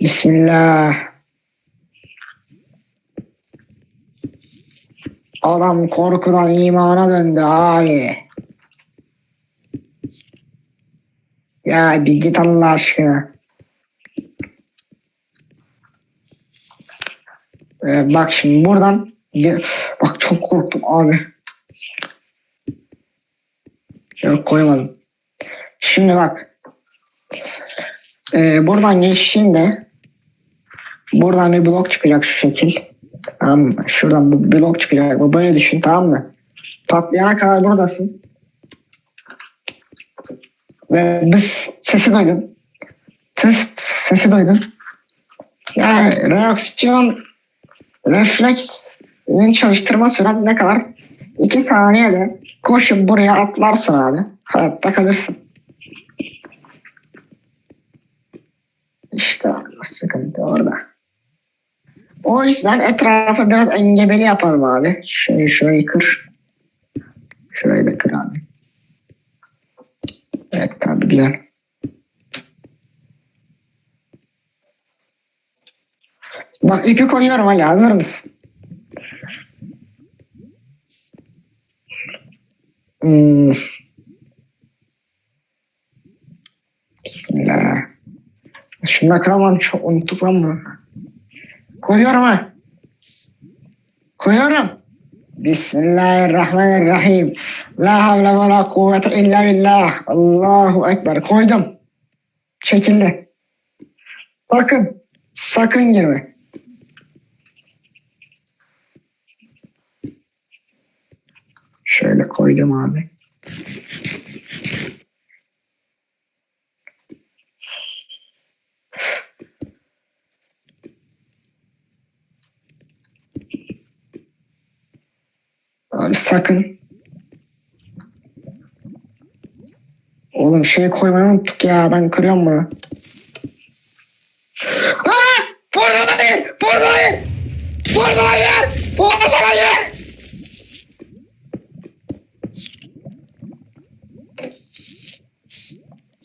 Bismillah. Adam korkudan imana döndü abi. Ya bir git Allah aşkına. Ee, bak şimdi buradan bak çok korktum abi. Yok koymadım. Şimdi bak. Ee, buradan geçtiğinde buradan bir blok çıkacak şu şekil. Tamam mı? Şuradan bu blok çıkacak. Bu böyle düşün tamam mı? Patlayana kadar buradasın. Ve biz sesi duydun. Ses, sesi duydun. Ya reaksiyon refleksinin çalıştırma süren ne kadar? 2 saniyede koşup buraya atlarsın abi. Hayatta kalırsın. İşte sıkıntı orada. O yüzden etrafa biraz engebeli yapalım abi. Şöyle şurayı kır. Şurayı da kır abi. Evet tabii güzel. Bak ipi koyuyorum Ali hazır mısın? Hmm. Bismillah. Şunu da kıramam çok unuttuk lan. Koyuyorum ha. Koyuyorum. Bismillahirrahmanirrahim. La havle ve la kuvvete illa billah. Allahu Ekber. Koydum. Çekildi. Bakın. Sakın girme. Şöyle koydum abi. Sakın. Oğlum şey koymayı unuttuk ya. Ben kırıyorum bunu. Aa! Burada hayır! Burada hayır!